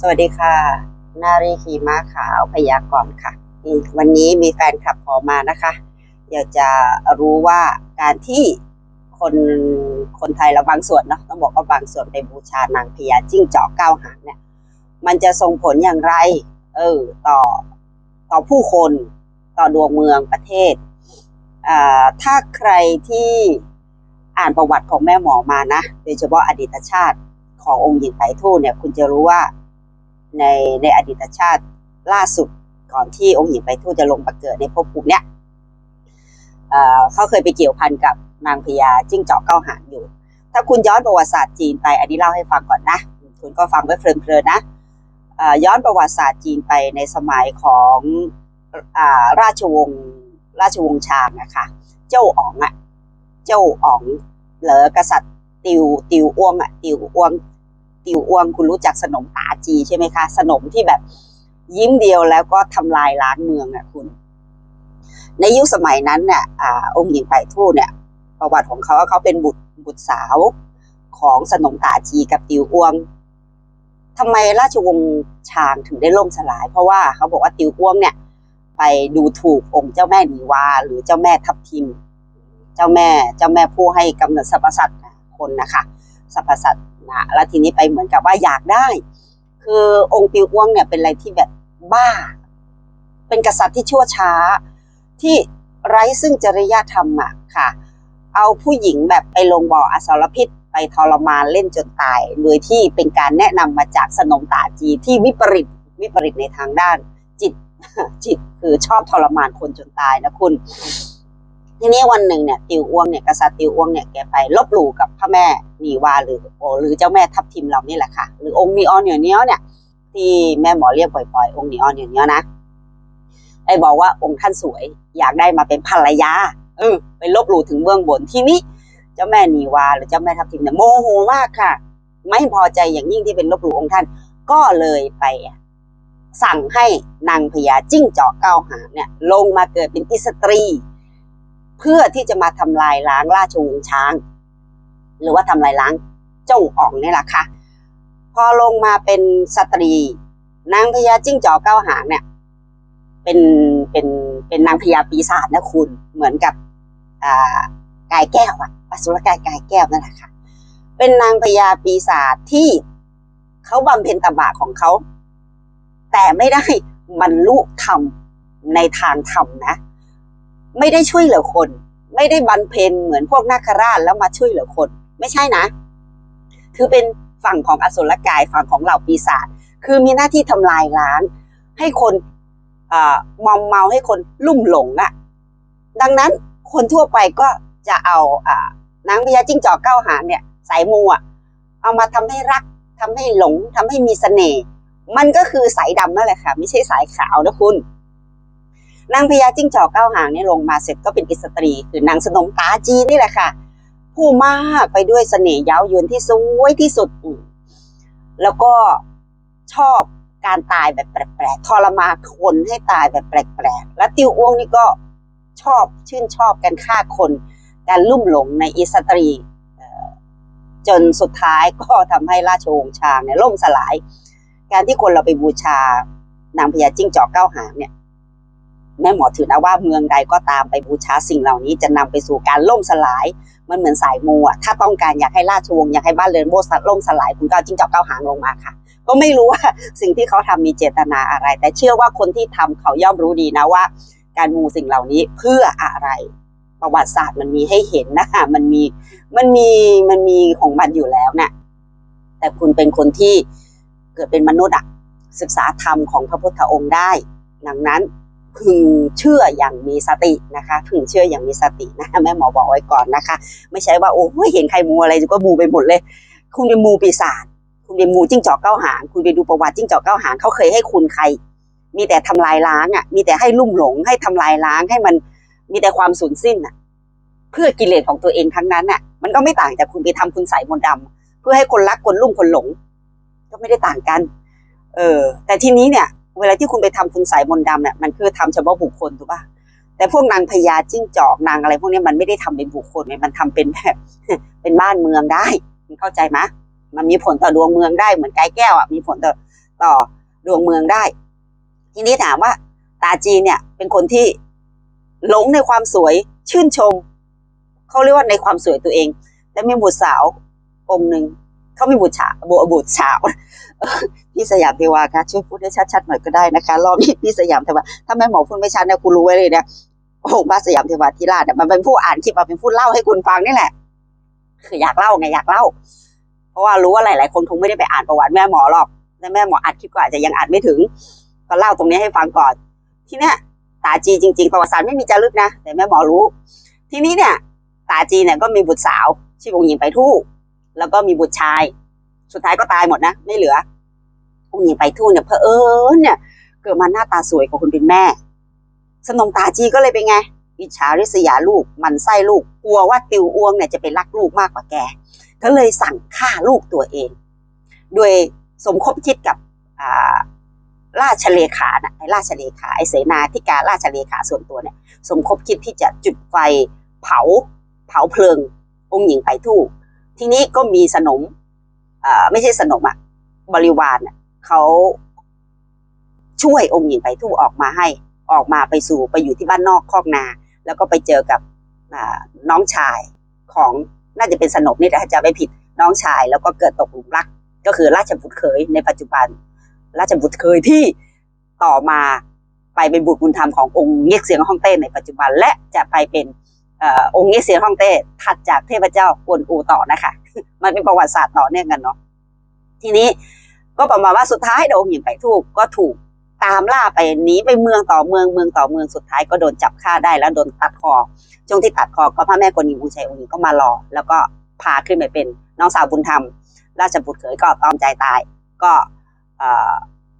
สวัสดีค่ะ นารีขี่ม้าขาวพยากรณ์ค่ะ วันนี้มีแฟนคลับขอมานะคะ อยากจะรู้ว่าการที่คนคนไทยเราบางส่วนเนาะต้องบอกว่าบางส่วนไปบูชานางพญาจิ้งจอกเก้าหางเนี่ย มันจะส่งผลอย่างไร เออ ต่อต่อผู้คนต่อดวงเมืองประเทศอ่าถ้าใครที่อ่านประวัติของแม่หมอมานะ โดยเฉพาะอดีตชาติขององค์หญิงไผ่ทูตเนี่ย คุณจะรู้ว่า ในในอดีตชาติล่าสุดก่อนที่องค์หญิงไผ่ทูตจะลงมาเกิดในภพภูมิเนี้ยเขาเคยไปเกี่ยวพันกับนางพญาจิ้งจอกเก้าหางอยู่ ถ้าคุณย้อนประวัติศาสตร์จีนไป อันนี้เล่าให้ฟังก่อนนะ คุณก็ฟังไว้เพลินๆนะย้อนประวัติศาสตร์จีนไปในสมัยของอราชวงศ์ราชวงศ์ชางนะคะเจ้าอ๋องอะเจ้าอ๋องเหลอกษัตริย์ติวติวอ้วงอะติวอ้วง ติวอ้วงคุณรู้จักสนมตาจีใช่ไหมคะสนมที่แบบยิ้มเดียวแล้วก็ทำลายล้างเมืองอะคุณ ในยุคสมัยนั้นเนี่ยอ่าองค์หญิงไผ่ทูตเนี่ย ประวัติของเขาเขาเป็นบุตรบุตรสาวของสนมตาจีกับติวอ้วงทำไมราชวงศ์ชางถึงได้ล่มสลาย เพราะว่าเขาบอกว่าติวอ้วงเนี่ย ไปดูถูกองค์เจ้าแม่หนีวา หรือเจ้าแม่ทับทิม เจ้าแม่เจ้าแม่ผู้ให้กำเนิดสรรพสัตว์คนนะคะสรรพสัตว์ นะแล้วทีนี้ไปเหมือนกับว่าอยากได้ คือองค์ติวอ้วงเนี่ยเป็นอะไรที่แบบบ้า เป็นกษัตริย์ที่ชั่วช้า ที่ไร้ซึ่งจริยธรรมอะค่ะ เอาผู้หญิงแบบไปลงบ่ออสรพิษไปทรมานเล่นจนตาย โดยที่เป็นการแนะนำมาจากสนมตาจีที่วิปริตวิปริตในทางด้าน จิตจิตคือชอบทรมานคนจนตายนะคุณ ทีนี้วันหนึ่งเนี่ยติวอ้วงเนี่ยกษัตริย์ติวอ้วงเนี่ยแกไปลบหลู่กับพระแม่นีวาหรือโอหรือเจ้าแม่ทับทิมเรานี่แหละค่ะ หรือองค์นีออนเหนียวเนี้ยเนี่ยที่แม่หมอเรียกบ่อยๆ องค์นีออนเหนียวเนี้ยนะไอ้บอกว่าองค์ท่านสวยอยากได้มาเป็นภรรยาเออไปลบหลู่ถึงเบื้องบนทีนี้เจ้าแม่นีวาหรือเจ้าแม่ทับทิมเนี่ยโมโหมากค่ะ ไม่พอใจอย่างยิ่งที่เป็นลบหลู่องค์ท่าน ก็เลยไปสั่งให้นางพญาจิ้งจอกเก้าหางเนี่ยลงมาเกิดเป็นอิสตรี เพื่อที่จะมาทำลายล้างราชวงศ์ช้าง หรือว่าทำลายล้างเจ้าอ่องนี่แหละค่ะ พอลงมาเป็นสตรีนางพญาจิ้งจอกเก้าหางเนี่ย เป็นเป็นเป็นนางพญาปีศาจนะคุณเหมือนกับอ่ากายแก้วอะอสุรกายกายแก้วนั่นแหละค่ะ เป็นนางพญาปีศาจที่เขาบำเพ็ญตบะของเขาแต่ไม่ได้บรรลุธรรมในทางธรรมนะ ไม่ได้ช่วยเหลือคน ไม่ได้บรรเพ็ญเหมือนพวกนาคราชแล้วมาช่วยเหลือคน ไม่ใช่นะ คือเป็นฝั่งของอสุรกายฝั่งของเหล่าปีศาจคือมีหน้าที่ทำลายล้าง ให้คนอ่ามอมเมาให้คนลุ่มหลงอะดังนั้นคนทั่วไปก็จะเอาอนางพญาจิ้งจอกเก้าหางเนี่ย สายมูอะเอามาทำให้รักทำให้หลงทำให้มีเสน่ห์มันก็คือสายดำนั่นแหละค่ะ ไม่ใช่สายขาวนะคุณ นางพญาจิ้งจอกเก้าหางนี่ลงมาเสร็จก็เป็นอิสตรี คือนางสนมตาจีนี่แหละค่ะ ผู้มากไปด้วยเสน่ห์เย้ายวนที่สวยที่สุด แล้วก็ชอบการตายแบบแปลกๆทรมานคนให้ตายแบบแปลกๆ และติวอ้วงนี่ก็ชอบชื่นชอบการฆ่าคน การลุ่มหลงในอิสตรีจนสุดท้ายก็ทำให้ราชวงศ์ชางเนี่ยล่มสลาย การที่คนเราไปบูชานางพญาจิ้งจอกเก้าหางเนี่ย แม่หมอถือนะว่าเมืองใดก็ตามไปบูชาสิ่งเหล่านี้จะนำไปสู่การล่มสลาย มันเหมือนสายมูอะถ้าต้องการอยากให้ราชวงศ์อยากให้บ้านเรือนโบสถ์ล่มสลายคุณก็จิ้งจอกเก้าหางลงมาค่ะ ก็ไม่รู้ว่าสิ่งที่เขาทำมีเจตนาอะไร แต่เชื่อว่าคนที่ทำเขาย่อมรู้ดีนะว่า การมูสิ่งเหล่านี้เพื่ออะไร ประวัติศาสตร์มันมีให้เห็นนะคะมันมีมันมีมันมีของมันอยู่แล้วน่ะแต่คุณเป็นคนที่เกิดเป็นมนุษย์อะศึกษาธรรมของพระพุทธองค์ได้ ดังนั้น พึงเชื่ออย่างมีสตินะคะ พึงเชื่ออย่างมีสตินะแม่หมอบอกไว้ก่อนนะคะ ไม่ใช่ว่าโอ้ยเห็นใครมูอะไรก็มูไปหมดเลย คุณเป็นมูปีศาจคุณเป็นมูจิ้งจอกเก้าหาง คุณไปดูประวัติจิ้งจอกเก้าหางเขาเคยให้คุณใคร มีแต่ทำลายล้างอะมีแต่ให้ลุ่มหลงให้ทำลายล้างให้มันมีแต่ความสูญสิ้นอะ เพื่อกิเลสของตัวเองทั้งนั้นอะ มันก็ไม่ต่างจากคุณไปทำคุณใส่มนต์ดำเพื่อให้คนรักคนลุ่มคนหลง ก็ไม่ได้ต่างกัน เออ แต่ทีนี้เนี่ย เวลาที่คุณไปทำคุณใส่มนต์ดำเนี่ยมันคือทำเฉพาะบุคคลถูกป่ะแต่พวกนางพญาจิ้งจอกนางอะไรพวกนี้มันไม่ได้ทำเป็นบุคคลเนี่ยมันทำเป็นแบบเป็นบ้านเมืองได้คุณเข้าใจไหมมันมีผลต่อดวงเมืองได้เหมือนไกายแก้วอะมีผลต่อต่อต่อดวงเมืองได้ ทีนี้ถามว่า ตาจีนเนี่ยเป็นคนที่หลงในความสวยชื่นชมเขาเรียกว่าในความสวยตัวเอง และมีบุตรสาวองค์หนึ่ง เขาไมีบุตรสาบุบุตรสาวพี่สยามเทวาคะช่วยพูดให้ชัดๆหน่อยก็ได้นะคะรอบนี้พี่สยามเทวาถ้าแม่หมอพูดไม่ชัดเนี่ยคุณรู้ไว้เลยเนี่ยองค์พระสยามเทวาธิราชเนี่ยมันเป็นผู้อ่านคลิปมาเป็นผู้เล่าให้คุณฟังนี่แหละ คืออยากเล่าไงอยากเล่า เพราะว่ารู้ว่าหลาย ๆ คนคงไม่ได้ไปอ่านประวัติแม่หมอหรอกแต่แม่หมออัดคลิปก็อาจจะยังอ่านไม่ถึง ก็เล่าตรงนี้ให้ฟังก่อน ทีเนี้ยตาจีจริง ๆ ประวัติศาสตร์ไม่มีจารึกนะแต่แม่หมอรู้ ทีนี้เนี่ย ตาจีเนี่ยก็มีบุตรสาวชื่อองหญิงไปทู่ แล้วก็มีบุตรชาย สุดท้ายก็ตายหมดนะ ไม่เหลือองค์หญิงไปทู่เนี่ยเพอเออเนี่ย เกิดมาหน้าตาสวยกว่าคนเป็นแม่ สนมตาจีก็เลยเป็นไง อิจฉาริษยาลูก มันไส้ลูก กลัวว่าติวอ้วงเนี่ยจะไปรักลูกมากกว่าแกก็เลยสั่งฆ่าลูกตัวเอง โดยสมคบคิดกับอ่าราชเลขานะไอ้ราชเลขาไอ้เสนาธิการราชเลขาส่วนตัวเนี่ยสมคบคิดที่จะจุดไฟเผาเผาเพลิงองค์หญิงไปทู่ ทีนี้ก็มีสนมอ่าไม่ใช่สนมอะบริวารเขาช่วยองค์หญิงไปทู่ออกมาให้ออกมาไปสู่ไปอยู่ที่บ้านนอกคอกนา แล้วก็ไปเจอกับน้องชายของน่าจะเป็นสนมนี่แต่ถ้าจะไม่ผิดน้องชาย แล้วก็เกิดตกหลุมรัก ก็คือราชบุตรเขยในปัจจุบัน ราชบุตรเขยที่ต่อมาไปเป็นบุตรบุญธรรมขององค์เง็กเสียงฮ่องเต้ในปัจจุบัน และจะไปเป็น องค์เงเสียงฮ่องเต้ถัดจากเทพเจ้ากวนอูต่อนะคะ มันเป็นประวัติศาสตร์ต่อเนื่องกันเนาะทีนี้ก็ประมาณว่าสุดท้ายโดองค์หญิงไปทูกก็ถูกตามล่าไปหนีไปเมืองต่อเมืองเมืองต่อเมืองสุดท้ายก็โดนจับฆ่าได้แล้วโดนตัดคอช่วงที่ตัดคอก็พระแม่กวนอิมบูชัยองค์หญิงก็มารอ แล้วก็พาขึ้นไปเป็นน้องสาวบุญธรรม ราชบุตรเขยก็ตอมใจตาย ก็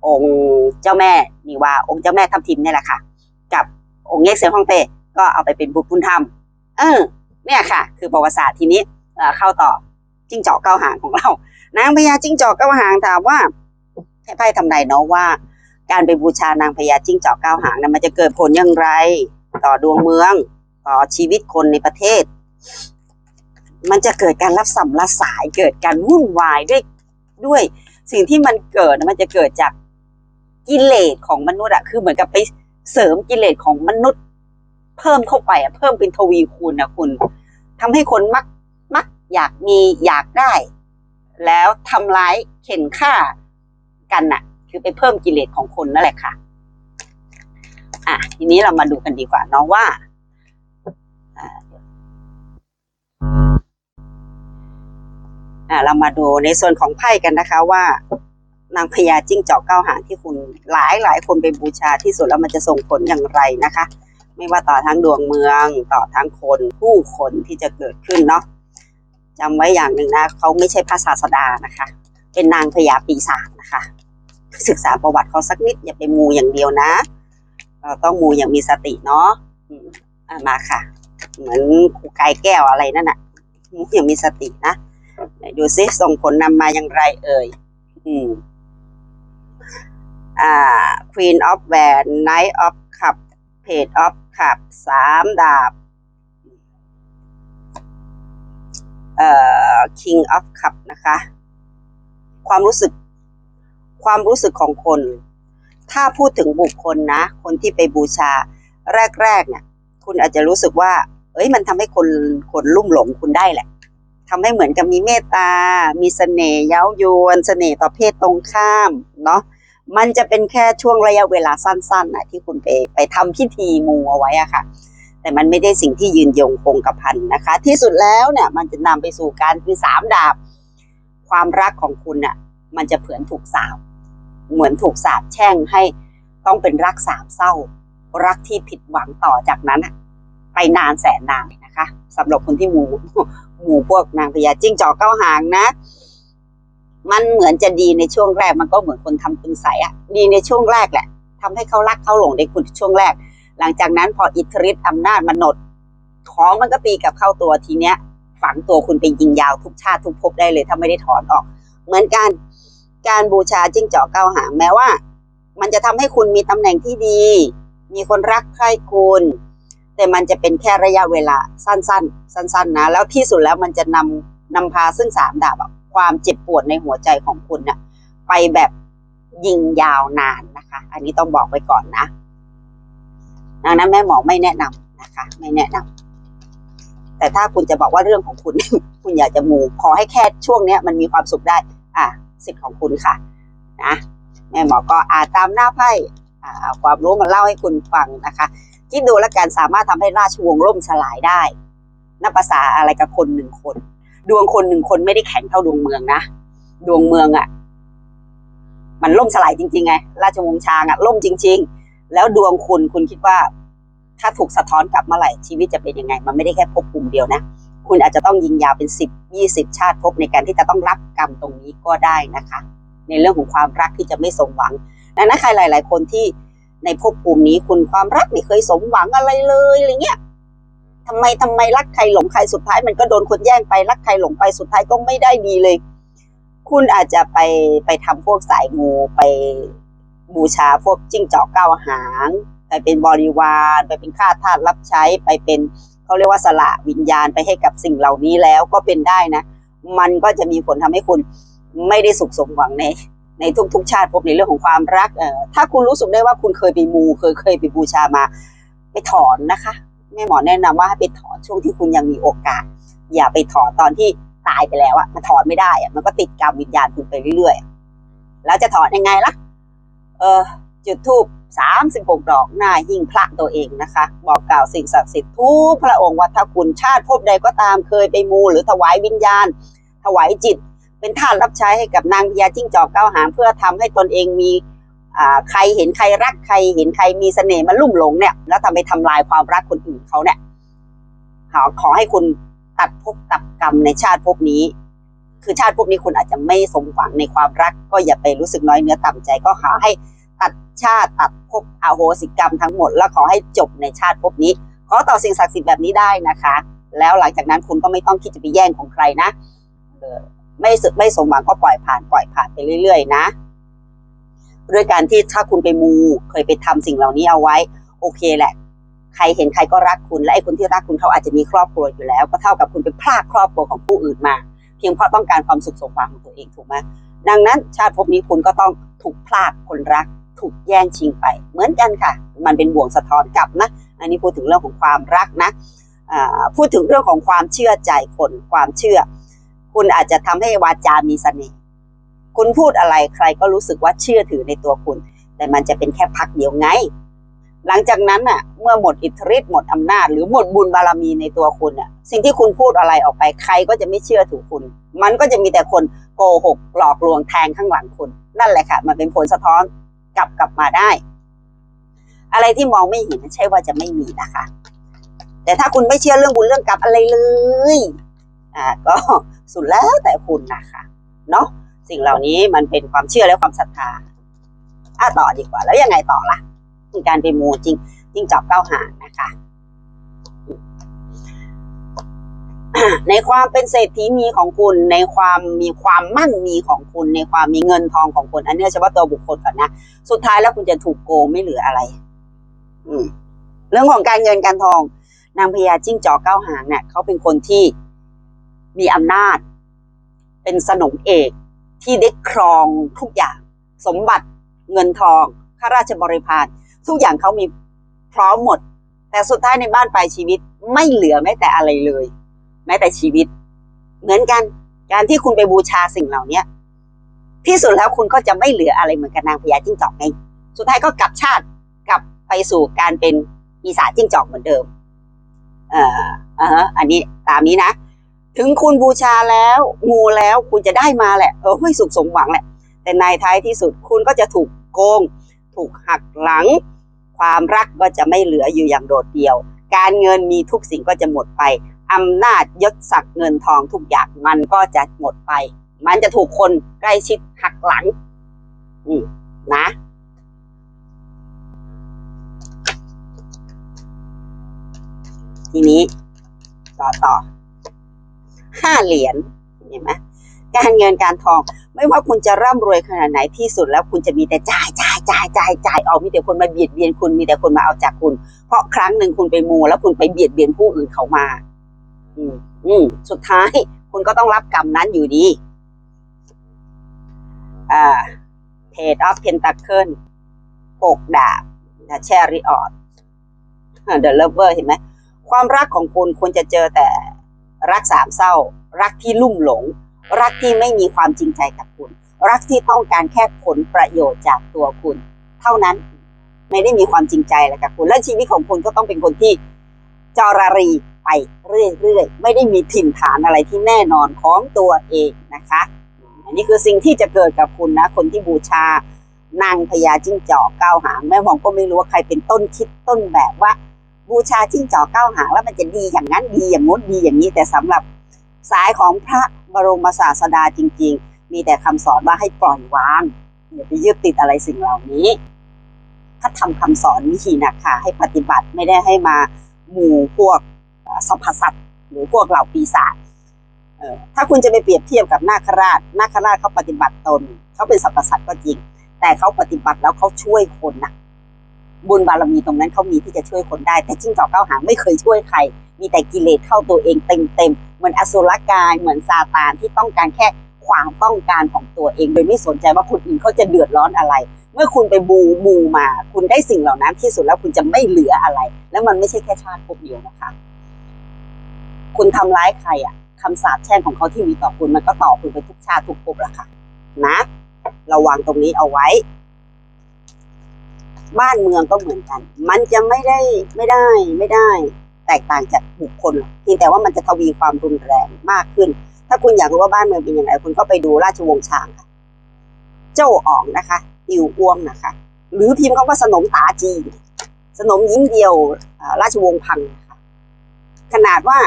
องค์เจ้าแม่นีว่าองค์เจ้าแม่ทับทิมนี่แหละค่ะ กับองค์เง็กเซียงฮ่องเต้ก็เอาไปเป็นบุตรบุญธรรม เออ เนี่ยค่ะ คือประวัติศาสตร์ทีนี้เเข้าต่อจิ้งจอกเก้าหางของเรา นางพญาจิ้งจอกเก้าหางถามว่าไพ่ทำนายเนาะว่า การไปบูชานางพญาจิ้งจอกเก้าหางนั้นมันจะเกิดผลอย่างไร ต่อดวงเมือง ต่อชีวิตคนในประเทศ มันจะเกิดการรับสัมรับสายเกิดการวุ่นวายด้วยด้วย สิ่งที่มันเกิดนะมันจะเกิดจากกิเลสของมนุษย์อะคือเหมือนกับไปเสริมกิเลสของมนุษย์ เพิ่มเข้าไปอะเพิ่มเป็นทวีคูณนะคุณทำให้คนมักมักอยากมีอยากได้ แล้วทำร้ายเข็นฆ่ากันน่ะ คือไปเพิ่มกิเลสของคนนั่นแหละค่ะอะทีนี้เรามาดูกันดีกว่าเนาะว่าอ่าอ่าเรามาดูในส่วนของไพ่กันนะคะว่านางพญาจิ้งจอกเก้าหางที่คุณหลายหลายคนไปบูชาที่สุดแล้วมันจะส่งผลอย่างไรนะคะ ไม่ว่าต่อทั้งดวงเมือง ต่อทั้งคนผู้คนที่จะเกิดขึ้นเนาะจำไว้อย่างหนึ่งนะเขาไม่ใช่พระศาสดานะคะ เป็นนางพญาปีศาจนะคะ ศึกษาประวัติเขาสักนิดอย่าไปมูอย่างเดียวนะต้องมูอย่างมีสติเนาะมาค่ะ เหมือนครูกายแก้วอะไรนั่นน่ะมูอย่างมีสตินะดูซิส่งผลนำมาอย่างไรเอ่ย อืม อ่า Queen of w a n d Knight of Cup Page of Cup สามดาบ เอ่อ King of Cup นะคะ ความรู้สึก ความรู้สึกของคน ถ้าพูดถึงบุคคลนะ คนที่ไปบูชาแรกๆเนี่ย คุณอาจจะรู้สึกว่า เอ้ย มันทำให้คนคนลุ่มหลงคุณได้แหละทำให้เหมือนกับมีเมตตา มีเสน่ห์เย้ายวนเสน่ห์ต่อเพศตรงข้าม เนาะ มันจะเป็นแค่ช่วงระยะเวลาสั้นๆนะที่คุณไปไปทำพิธีมูเอาไว้อะค่ะ แต่มันไม่ได้สิ่งที่ยืนยงคงกระพันนะคะ ที่สุดแล้วเนี่ยมันจะนำไปสู่การคือสามดาบ ความรักของคุณน่ะมันจะเผือนถูกสาบเหมือนถูกสาบแช่งให้ต้องเป็นรักสามเศร้า รักที่ผิดหวังต่อจากนั้นอะไปนานแสนนานนะคะสำหรับคนที่มูหมูพวกนางพญาจิ้งจอกเก้าหางนะ มันเหมือนจะดีในช่วงแรกมันก็เหมือนคนทำคุณใสยอะดีในช่วงแรกแหละทำให้เขารักเขาหลงในคุณช่วงแรก หลังจากนั้นพออิทธิฤทธิ์อำนาจมันหนดของมันก็ตีกับเข้าตัวทีเนี้ย ฝังตัวคุณไปยิงยาวทุกชาติทุกภพได้เลยถ้าไม่ได้ถอนออก เหมือนกันการบูชาจิ้งจอกเก้าหางแม้ว่า มันจะทำให้คุณมีตำแหน่งที่ดี มีคนรักใคร่คุณ แต่มันจะเป็นแค่ระยะเวลาสั้นๆ สั้นๆนะแล้วที่สุดแล้วมันจะนำนำพาซึ่งสามดาบ ความเจ็บปวดในหัวใจของคุณน่ะไปแบบยิงยาวนานนะคะ อันนี้ต้องบอกไว้ก่อนนะดังนั้นแม่หมอไม่แนะนำนะคะ ไม่แนะนำแต่ถ้าคุณจะบอกว่าเรื่องของคุณ คุณอยากจะมูขอให้แค่ช่วงเนี้ยมันมีความสุขได้ อะสิทธิ์ของคุณค่ะนะแม่หมอก็อ่าตามหน้าไพ่อ่าเอาความรู้มาเล่าให้คุณฟังนะคะคิดดูแล้วกันสามารถทำให้ราชวงศ์ล่มสลายได้นับภาษาอะไรกับคนหนึ่งคน ดวงคนหนึ่งคนไม่ได้แข็งเท่าดวงเมืองนะ ดวงเมืองอะ่ะ มันล่มสลายจริงๆไง ราชวงศ์ชางอะ่ะ ล่มจริง ๆ แล้วดวงคุณคุณคิดว่า ถ้าถูกสะท้อนกลับเมื่อไหร่ชีวิตจะเป็นยังไง มันไม่ได้แค่ภพภูมิเดียวนะ คุณอาจจะต้องยิงยาวเป็นสิบยี่สิบชาติภพในการที่จะต้องรับกรรมตรงนี้ก็ได้นะคะ ในเรื่องของความรักที่จะไม่สมหวังดังนั้นใครหลาย ๆ คนที่ในภพภูมินี้คุณความรักไม่เคยสมหวังอะไรเลยอะไรเงี้ย ทำไมทำไมรักใครหลงใครสุดท้าย มันก็โดนคนแย่งไปรักใครหลงไปสุดท้ายก็ไม่ได้ดีเลย คุณอาจจะไปไปทำพวกสายมูไปบูชาพวกจิ้งจอกเก้าหางไปเป็นบริวารไปเป็นข้าทาสรับใช้ไปเป็นเขาเรียกว่าสละวิญญาณไปให้กับสิ่งเหล่านี้แล้วก็เป็นได้นะ มันก็จะมีผลทำให้คุณไม่ได้สุขสมหวังในในทุกๆชาติพบในเรื่องของความรักเอ่อถ้าคุณรู้สึกได้ว่าคุณเคยไปมูเคยเคยไปบูชามา ไปถอนนะคะ แม่หมอแนะนำว่าให้ไปถอนช่วงที่คุณยังมีโอกาส อย่าไปถอนตอนที่ตายไปแล้วอะมันถอนไม่ได้อะมันก็ติดกรรมวิญญาณคุณไปเรื่อยๆแล้วจะถอนยังไงล่ะ เออจุดทูบสามสิบหกดอกหน้าหิ้งพระตัวเองนะคะ บอกกล่าวสิ่งศักดิ์สิทธิ์ทุกพระองค์ว่าถ้าคุณชาติภพใดก็ตามเคยไปมูหรือถวายวิญญาณ ถวายจิต เป็นท่านรับใช้ให้กับนางพญาจิ้งจอกเก้าหางเพื่อทำให้ตนเองมี ใครเห็นใครรักใครเห็นใครมีเสน่ห์มาลุ่มหลงเนี่ย แล้วทำไปทำลายความรักคนอื่นเขาเนี่ยขอขอให้คุณตัดภพตัดกรรมในชาติภพนี้ คือชาติภพนี้คุณอาจจะไม่สมหวังในความรัก ก็อย่าไปรู้สึกน้อยเนื้อต่ำใจก็ขอให้ตัดชาติตัดภพอโหสิกรรมทั้งหมด แล้วขอให้จบในชาติภพนี้ ขอต่อสิ่งศักดิ์สิทธิ์แบบนี้ได้นะคะ แล้วหลังจากนั้นคุณก็ไม่ต้องคิดจะไปแย่งของใครนะไม่สึกไม่สมหวังก็ปล่อยผ่านปล่อยผ่านไปเรื่อย ๆ นะ ด้วยการที่ถ้าคุณไปมูเคยไปทำสิ่งเหล่านี้เอาไว้ โอเคแหละ ใครเห็นใครก็รักคุณและไอ้คนที่รักคุณเขาอาจจะมีครอบครัวอยู่แล้ว ก็เท่ากับคุณไปพลากครอบครัวของผู้อื่นมา เพียงเพราะต้องการความสุขสมหวังของตัวเองถูกไหมดังนั้นชาติภพนี้คุณก็ต้องถูกพลากคนรัก ถูกแย่งชิงไป เหมือนกันค่ะ มันเป็นบ่วงสะท้อนกลับนะอันนี้พูดถึงเรื่องของความรักนะพูดถึงเรื่องของความเชื่อใจคนความเชื่อ คุณอาจจะทำให้วาจามีเสน่ห์ คุณพูดอะไรใครก็รู้สึกว่าเชื่อถือในตัวคุณ แต่มันจะเป็นแค่พักเดียวไง หลังจากนั้นน่ะ เมื่อหมดอิทธิฤทธิ์หมดอำนาจ หรือหมดบุญบารมีในตัวคุณน่ะ สิ่งที่คุณพูดอะไรออกไปใครก็จะไม่เชื่อถือคุณ มันก็จะมีแต่คนโกหกหลอกลวงแทงข้างหลังคุณ นั่นแหละค่ะ มันเป็นผลสะท้อนกลับกลับมาได้ อะไรที่มองไม่เห็นใช่ว่าจะไม่มีนะคะ แต่ถ้าคุณไม่เชื่อเรื่องบุญเรื่องกรรมอะไรเลย อ่าก็สุดแล้วแต่คุณนะคะ เนาะ สิ่งเหล่านี้มันเป็นความเชื่อและความศรัทธาอะต่อดีกว่า แล้วยังไงต่อล่ะการไปมูจริงจริงจับเก้าหางนะคะ ในความเป็นเศรษฐีมีของคุณ ในความมีความมั่งมีของคุณ ในความมีเงินทองของคุณ อันนี้เฉพาะตัวบุคคลก่อนนะ สุดท้ายแล้วคุณจะถูกโกงไม่เหลืออะไร อืม เรื่องของการเงินการทอง นางพญาจิ้งจอกเก้าหางเนี่ยเขาเป็นคนที่มีอำนาจ เป็นสนมเอก ที่ได้ครองทุกอย่าง สมบัติเงินทองข้าราชบริพารทุกอย่างเขามีพร้อมหมด แต่สุดท้ายในบ้านปลายชีวิตไม่เหลือแม้แต่อะไรเลย แม้แต่ชีวิต เหมือนกันการที่คุณไปบูชาสิ่งเหล่านี้ที่สุดแล้วคุณก็จะไม่เหลืออะไรเหมือนกับนางพญาจิ้งจอกไงสุดท้ายก็กลับชาติกลับไปสู่การเป็นปีศาจจิ้งจอกเหมือนเดิม เอ่ออ่าฮะอันนี้ตามนี้นะ ถึงคุณบูชาแล้วงูแล้วคุณจะได้มาแหละ เออไม่สุขสมหวังแหละ แต่ในท้ายที่สุดคุณก็จะถูกโกง ถูกหักหลัง ความรักก็จะไม่เหลืออยู่อย่างโดดเดี่ยว การเงินมีทุกสิ่งก็จะหมดไปอำนาจยศศักดิ์เงินทองทุกอย่างมันก็จะหมดไป มันจะถูกคนใกล้ชิดหักหลัง อืมนะทีนี้ ต่อต่อ ห้าเหรียญเห็นไหมการเงินการทอง ไม่ว่าคุณจะร่ำรวยขนาดไหนที่สุดแล้วคุณจะมีแต่จ่ายจ่ายจ่ายจ่ายจ่ายออกมีแต่คนมาเบียดเบียนคุณมีแต่คนมาเอาจากคุณ เพราะครั้งหนึ่งคุณไปมูแล้วคุณไปเบียดเบียนผู้อื่นเขามา อืมอืมสุดท้ายคุณก็ต้องรับกรรมนั้นอยู่ดีอ่า Page of Pentacle หกดาบนะแชริออต The Lover เห็นไหมความรักของคุณควรจะเจอแต่ รักสามเศร้า รักที่ลุ่มหลง รักที่ไม่มีความจริงใจกับคุณ รักที่ต้องการแค่ผลประโยชน์จากตัวคุณ เท่านั้นไม่ได้มีความจริงใจอะไรกับคุณและชีวิตของคุณก็ต้องเป็นคนที่จรารีไปเรื่อยๆ ไม่ได้มีถิ่นฐานอะไรที่แน่นอนของตัวเองนะคะ อันนี้คือสิ่งที่จะเกิดกับคุณนะ คนที่บูชานางพญาจิ้งจอกเก้าหางแม่หมองก็ไม่รู้ว่าใครเป็นต้นคิดต้นแบบว่า บูชาจิ้งจอกเก้าหางแล้วมันจะดีอย่างนั้นดีอย่างงดดีอย่างนี้ แต่สำหรับสายของพระบรมศาสดาจริง ๆ มีแต่คำสอนว่าให้ปล่อยวางอย่าไปยึดติดอะไรสิ่งเหล่านี้ถ้าทำคำสอนวิธีนะคะให้ปฏิบัติไม่ได้ให้มาหมู่พวกสัพพสัตหรือพวกเหล่าปีศาจถ้าคุณจะไปเปรียบเทียบกับนาคราช นาคราชเขาปฏิบัติตน เขาเป็นสัพพสัตก็จริง แต่เขาปฏิบัติแล้วเขาช่วยคนน่ะ บุญบารมีตรงนั้นเขามีที่จะช่วยคนได้ แต่จิ้งจอกเก้าหางไม่เคยช่วยใคร มีแต่กิเลสเข้าตัวเองเต็มๆเหมือนอสุรกายเหมือนซาตานที่ต้องการแค่ความต้องการของตัวเอง โดยไม่สนใจว่าคนอื่นเขาจะเดือดร้อนอะไร เมื่อคุณไปบูมูมา คุณได้สิ่งเหล่านั้นที่สุดแล้วคุณจะไม่เหลืออะไร แล้วมันไม่ใช่แค่ชาติภพเดียวนะคะ คุณทำร้ายใครอะคำสาปแช่งของเขาที่มีต่อคุณมันก็ต่อคุณไปทุกชาติทุกภพละค่ะ นะ ระวังตรงนี้เอาไว้ บ้านเมืองก็เหมือนกัน มันจะไม่ได้ไม่ได้ไม่ได้ แตกต่างจากบุคคลเพียงแต่ว่ามันจะทวีความรุนแรงมากขึ้น ถ้าคุณอยากรู้ว่าบ้านเมืองเป็นยังไงคุณก็ไปดูราชวงศ์ชางค่ะ เจ้าอ๋องนะคะติวอ้วงนะคะ หรือพิมพ์คำว่าสนมตาจีสนมยิ้มเดียวราชวงศ์พังนะคะขนาดว่า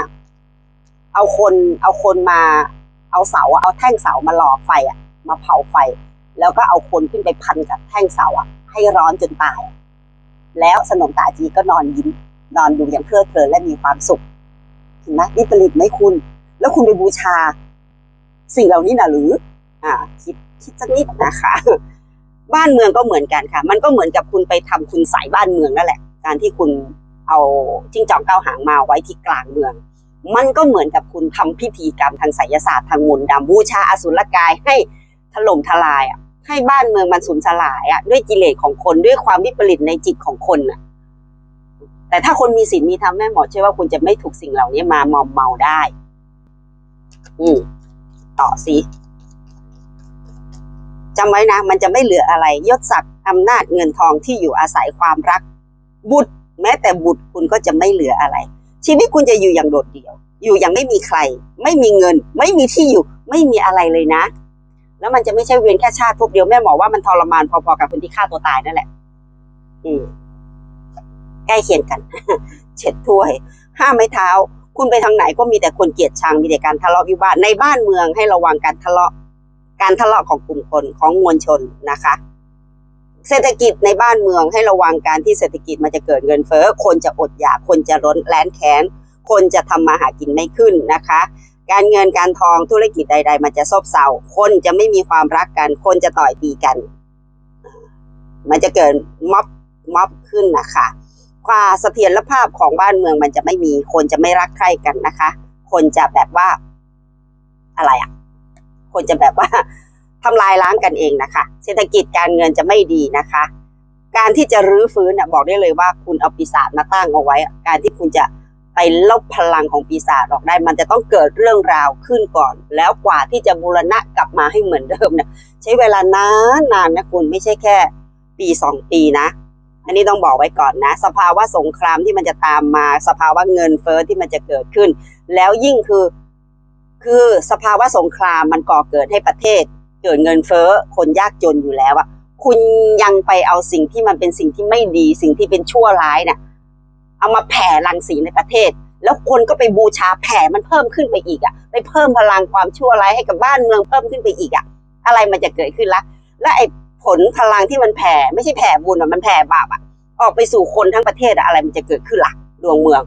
เอาคนเอาคนมาเอาเสาเอาแท่งเสามาหล่อไฟอะมาเผาไฟ แล้วก็เอาคนขึ้นไปพันกับแท่งเสาอะ ให้ร้อนจนตาย แล้วสนมตาจีก็นอนยิ้ม นอนดูอย่างเพลิดเพลินและมีความสุขเห็นไหมวิปริตไหมคุณ แล้วคุณไปบูชา สิ่งเหล่านี้นะหรือ อ่า คิดคิดสักนิดนะคะ บ้านเมืองก็เหมือนกันค่ะ มันก็เหมือนกับคุณไปทำคุณใส่บ้านเมืองนั่นแหละ การที่คุณเอาจิ้งจอกเก้าหางมาไว้ที่กลางเมือง มันก็เหมือนกับคุณทำพิธีกรรมทางไสยศาสตร์ทางมนต์ดำบูชาอสุรกายให้ถล่มทลายอะ ให้บ้านเมืองมันสูญสลายอะด้วยกิเลสของคนด้วยความวิปริตในจิตของคนอะแต่ถ้าคนมีศีลมีธรรมแม่หมอเชื่อว่าคุณจะไม่ถูกสิ่งเหล่านี้มามอมเมาได้ อืมต่อสิจำไว้นะ มันจะไม่เหลืออะไรยศศักดิ์อำนาจเงินทองที่อยู่อาศัยความรัก บุตร แม้แต่บุตรคุณก็จะไม่เหลืออะไร ชีวิตคุณจะอยู่อย่างโดดเดี่ยว อยู่อย่างไม่มีใคร ไม่มีเงิน ไม่มีที่อยู่ ไม่มีอะไรเลยนะ แล้วมันจะไม่ใช่เวียนแค่ชาติพวกเดียวแม่หมอว่ามันทรมานพอๆกับคนที่ฆ่าตัวตายนั่นแหละ อืมใกล้เคียงกันเช็ดถ้วย ห้ามไม้เท้า คุณไปทางไหนก็มีแต่คนเกลียดชังมีแต่การทะเลาะวิวาทในบ้านเมืองให้ระวังการทะเลาะ การทะเลาะของกลุ่มคนของมวลชนนะคะ เศรษฐกิจในบ้านเมืองให้ระวังการที่เศรษฐกิจมันจะเกิดเงินเฟ้อคนจะอดอยากคนจะร้นแร้นแค้นคนจะทำมาหากินไม่ขึ้นนะคะ การเงินการทองธุรกิจใด ๆ มันจะซบเซาคนจะไม่มีความรักกัน คนจะต่อยตีกัน มันจะเกิดม็อบม็อบขึ้นนะคะความเสถียรภาพของบ้านเมืองมันจะไม่มี คนจะไม่รักใคร่กันนะคะ คนจะแบบว่า อะไรอะ คนจะแบบว่าทำลายล้างกันเองนะคะ เศรษฐกิจการเงินจะไม่ดีนะคะ การที่จะรื้อฟื้นน่ะบอกได้เลยว่าคุณเอาปีศาจมาตั้งเอาไว้ การที่คุณจะ ไปลบพลังของปีศาจออกได้ มันจะต้องเกิดเรื่องราวขึ้นก่อน แล้วกว่าที่จะบูรณะกลับมาให้เหมือนเดิมเนี่ยใช้เวลานานนานนะคุณไม่ใช่แค่ปีสองปีนะอันนี้ต้องบอกไว้ก่อนนะ สภาวะสงครามที่มันจะตามมา สภาวะเงินเฟ้อที่มันจะเกิดขึ้น แล้วยิ่งคือ คือสภาวะสงครามมันก่อเกิดให้ประเทศ เกิดเงินเฟ้อคนยากจนอยู่แล้วอะคุณยังไปเอาสิ่งที่มันเป็นสิ่งที่ไม่ดี สิ่งที่เป็นชั่วร้ายเนี่ย เอามาแผ่รังสีในประเทศ แล้วคนก็ไปบูชาแผ่มันเพิ่มขึ้นไปอีกอะไปเพิ่มพลังความชั่วร้ายให้กับบ้านเมืองเพิ่มขึ้นไปอีกอะอะไรมันจะเกิดขึ้นละ และไอ้ผลพลังที่มันแผ่ไม่ใช่แผ่บุญอะมันแผ่บาปอะออกไปสู่คนทั้งประเทศอะอะไรมันจะเกิดขึ้นล่ะดวงเมือง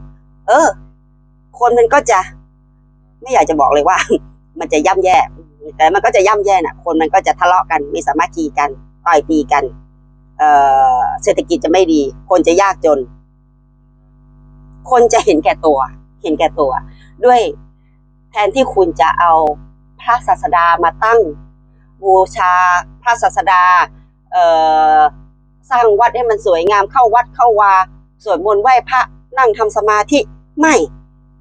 เออ คนมันก็จะ ไม่อยากจะบอกเลยว่า มันจะย่ำแย่ แต่มันก็จะย่ำแย่น่ะ คนมันก็จะทะเลาะกันไมีสามัคคีกันต่อยตีกัน เอ่อเศรษฐกิจจะไม่ดี คนจะยากจน คนจะเห็นแก่ตัว เห็นแก่ตัว ด้วยแทนที่คุณจะเอาพระศาสดามาตั้ง บูชาพระศาสดาเอ่อสร้างวัดให้มันสวยงามเข้าวัดเข้าวาสวดมนต์ไหว้พระนั่งทำสมาธิไม่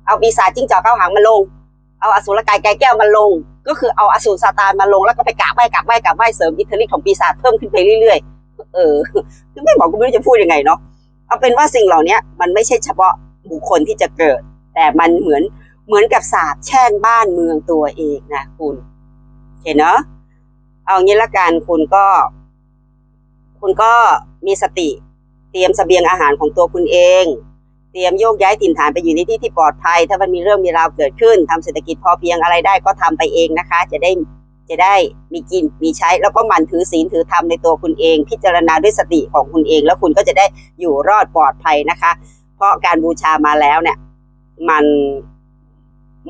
เอาปีศาจจิ้งจอกเข้าหางมาลง เอาอสุรกายไกายแก้วมาลง ก็คือเอาอสูรซาตานมาลงแล้วก็ไปกราบไหว้กราบไหว้กราบไหว้เสริมอิทธิฤทธิ์ของปีศาจเพิ่มขึ้นไปเรื่อย ๆ เออคือไม่บอกก็ไม่รู้จะพูดยังไงเนาะเอาเป็นว่าสิ่งเหล่านี้มันไม่ใช่เฉพาะ บุคคลที่จะเกิด แต่มันเหมือนเหมือนกับสาบแช่งบ้านเมืองตัวเองนะคุณโอเคเนาะเอางี้ละกันคุณก็ คุณก็มีสติ เตรียมเสบียงอาหารของตัวคุณเอง เตรียมโยกย้ายถิ่นฐานไปอยู่ในที่ที่ปลอดภัย ถ้ามันมีเรื่องมีราวเกิดขึ้นทำเศรษฐกิจพอเพียงอะไรได้ก็ทำไปเองนะคะ จะได้จะได้มีกินมีใช้แล้วก็มันถือศีลถือธรรมในตัวคุณเอง พิจารณาด้วยสติของคุณเอง แล้วคุณก็จะได้อยู่รอดปลอดภัยนะคะ เพราะการบูชามาแล้วเนี่ย มัน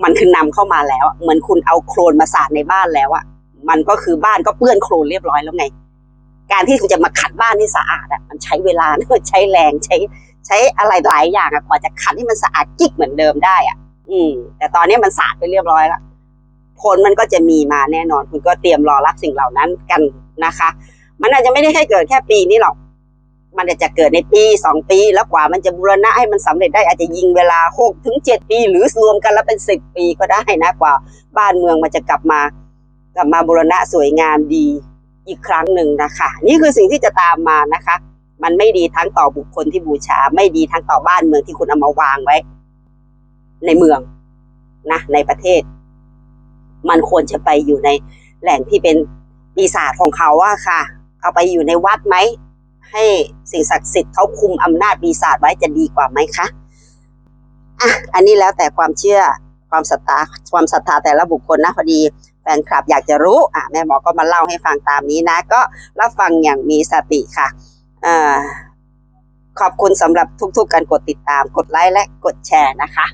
มันคือนำเข้ามาแล้ว เหมือนคุณเอาโครนมาสาดในบ้านแล้วอะมันก็คือบ้านก็เปื้อนโครนเรียบร้อยแล้วไง การที่คุณจะมาขัดบ้านให้สะอาดอะมันใช้เวลาใช้แรงใช้ ใช้อะไรหลายอย่างอะกว่าจะขัดให้มันสะอาดกิ๊กเหมือนเดิมได้อะอืม แต่ตอนนี้มันสะอาดไปเรียบร้อยแล้วผลมันก็จะมีมาแน่นอน คุณก็เตรียมรอรับสิ่งเหล่านั้นกันนะคะ มันอาจจะไม่ได้แค่เกิดแค่ปีนี้หรอก มันอาจจะเกิดในปีสองปี แล้วกว่ามันจะบูรณะให้มันสำเร็จได้อาจจะยิงเวลาหกถึงเจ็ดปี หรือรวมกันแล้วเป็นสิบปีก็ได้นะกว่า บ้านเมืองมันจะกลับมากลับมาบูรณะสวยงามดีอีกครั้งหนึ่งนะคะ นี่คือสิ่งที่จะตามมานะคะ มันไม่ดีทั้งต่อบุคคลที่บูชา ไม่ดีทั้งต่อบ้านเมืองที่คุณเอามาวางไว้ ในเมืองนะ ในประเทศ มันควรจะไปอยู่ในแหล่งที่เป็นปีศาจของเขาอะค่ะ เอาไปอยู่ในวัดไหม ให้สิ่งศักดิ์สิทธิ์เขาคุมอำนาจปีศาจไว้จะดีกว่าไหมคะอะอันนี้แล้วแต่ความเชื่อความศรัทธาความศรัทธาแต่ละบุคคลนะพอดีแฟนคลับอยากจะรู้อะแม่หมอก็มาเล่าให้ฟังตามนี้นะ ก็รับฟังอย่างมีสติค่ะอ่าขอบคุณสำหรับทุกๆการกดติดตาม กดไลค์และกดแชร์นะคะ